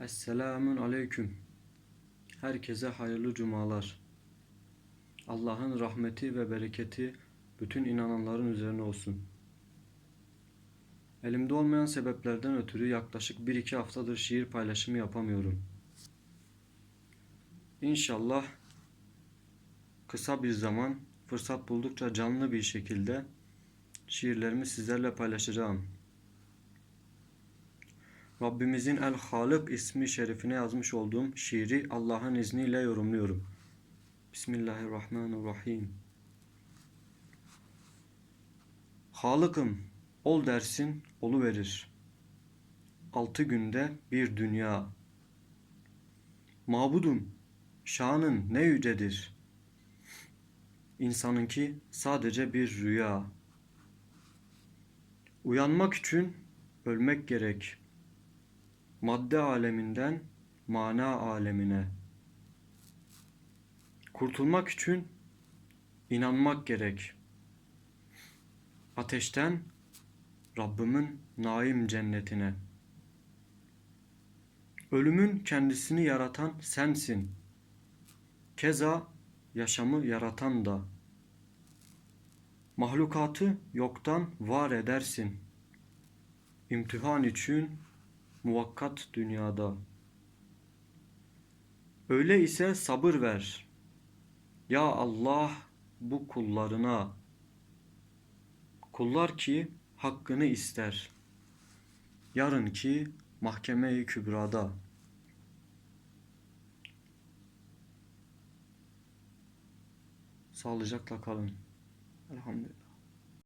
Esselamun aleyküm. Herkese hayırlı cumalar. Allah'ın rahmeti ve bereketi bütün inananların üzerine olsun. Elimde olmayan sebeplerden ötürü yaklaşık 1-2 haftadır şiir paylaşımı yapamıyorum. İnşallah kısa bir zaman fırsat buldukça canlı bir şekilde şiirlerimi sizlerle paylaşacağım. Rabbimizin El Halık ismi şerifine yazmış olduğum şiiri Allah'ın izniyle yorumluyorum. Bismillahirrahmanirrahim. Halıkım ol dersin olu verir. Altı günde bir dünya. Mabudum şanın ne yücedir. İnsanınki sadece bir rüya. Uyanmak için ölmek gerek.'' Madde aleminden mana alemine. Kurtulmak için inanmak gerek. Ateşten Rabbimin naim cennetine. Ölümün kendisini yaratan sensin. Keza yaşamı yaratan da. Mahlukatı yoktan var edersin. İmtihan için muvakkat dünyada. Öyle ise sabır ver. Ya Allah bu kullarına. Kullar ki hakkını ister. Yarınki mahkeme-i kübrada. Sağlıcakla kalın. Elhamdülillah.